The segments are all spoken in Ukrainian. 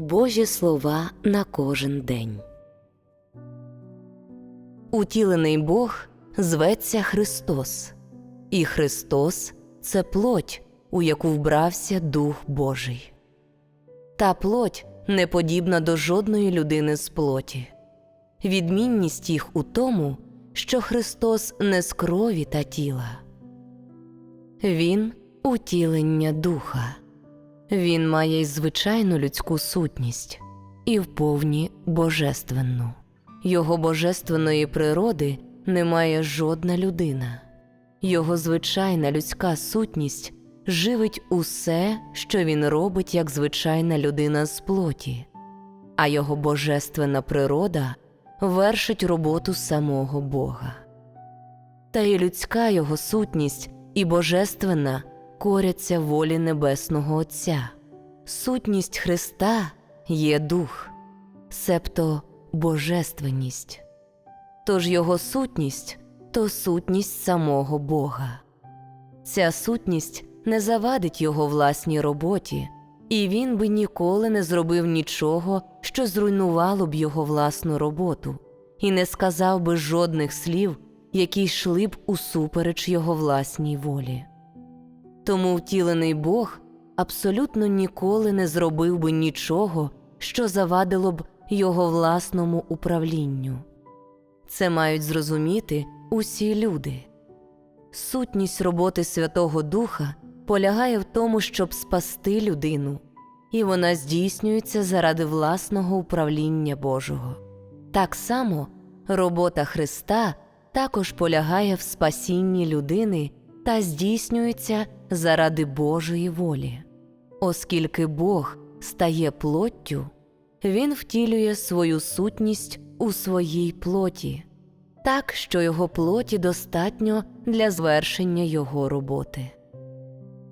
Божі слова на кожен день. Утілений Бог зветься Христос, і Христос це плоть, у яку вбрався Дух Божий. Та плоть не подібна до жодної людини з плоті. Відмінність їх у тому, що Христос не з крові та тіла. Він утілення духа. Він має й звичайну людську сутність і вповні божественну. Його божественної природи не має жодна людина. Його звичайна людська сутність живить усе, що він робить як звичайна людина з плоті, а його божественна природа вершить роботу самого Бога. Та й людська його сутність і божественна коряться волі Небесного Отця. Сутність Христа є дух, себто божественність. Тож його сутність то сутність самого Бога. Ця сутність не завадить його власній роботі, і він би ніколи не зробив нічого, що зруйнувало б його власну роботу, і не сказав би жодних слів, які йшли б усупереч його власній волі. Тому втілений Бог абсолютно ніколи не зробив би нічого, що завадило б його власному управлінню. Це мають зрозуміти усі люди. Сутність роботи Святого Духа полягає в тому, щоб спасти людину, і вона здійснюється заради власного управління Божого. Так само робота Христа також полягає в спасінні людини та здійснюється заради Божої волі. Оскільки Бог стає плоттю, Він втілює свою сутність у своїй плоті, так що його плоті достатньо для звершення його роботи.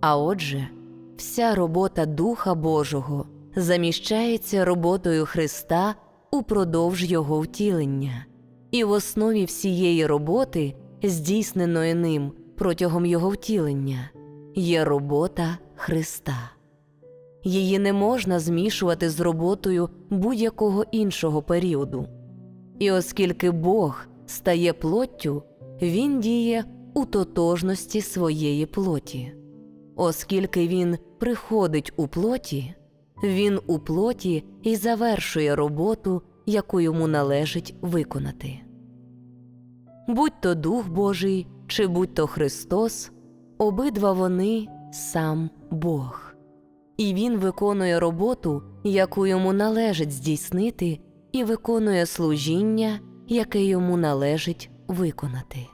А отже, вся робота Духа Божого заміщається роботою Христа упродовж Його втілення, і в основі всієї роботи, здійсненої ним протягом Його втілення, є робота Христа. Її не можна змішувати з роботою будь-якого іншого періоду. І оскільки Бог стає плоттю, Він діє у тотожності своєї плоті. Оскільки Він приходить у плоті, Він у плоті і завершує роботу, яку йому належить виконати. Будь то Дух Божий чи будь то Христос, обидва вони сам Бог, і Він виконує роботу, яку йому належить здійснити, і виконує служіння, яке йому належить виконати.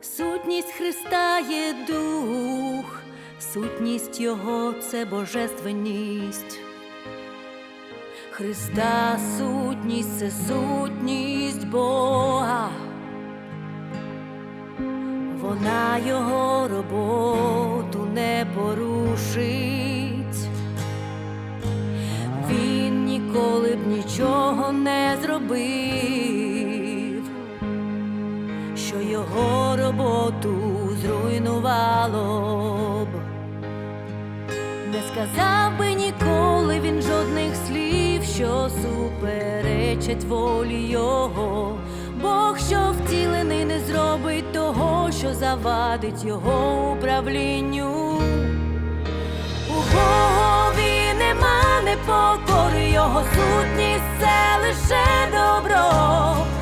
Сутність Христа є дух, сутність Його це божественність. Христа сутність це сутність Бога. Вона його роботу не порушить. Він ніколи б нічого не що його роботу зруйнувало б. Не сказав би ніколи він жодних слів, що суперечать волі його. Бог, що втілений, не зробить того, що завадить його управлінню. У Богові нема непокори, його сутність це лише добро.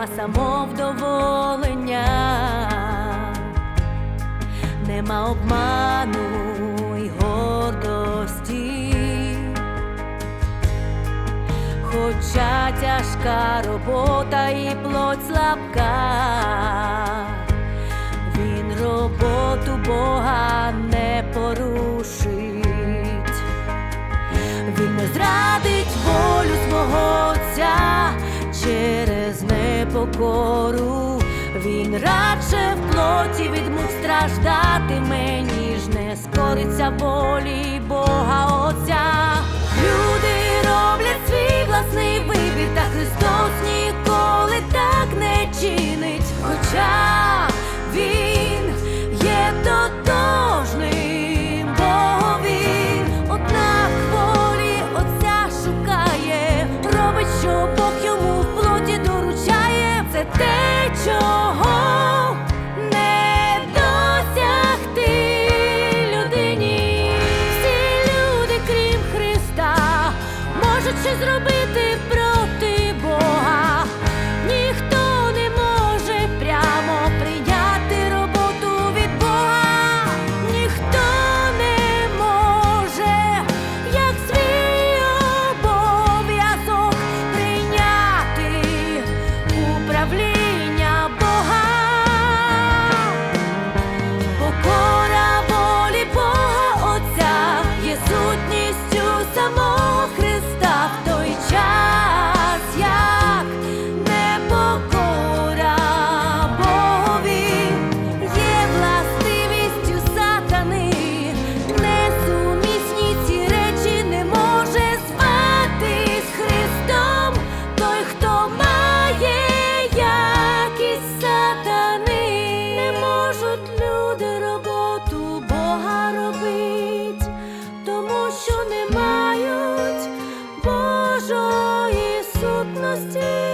нема самовдоволення, нема обману й гордості, хоча тяжка робота і плоть слабка, він роботу Бога не порушить, він не зрадить волю свого отця покору, він радше в плоті страждати мені ніж не скориться волі Бога Отця. зробити. тому що не мають Божої сутності.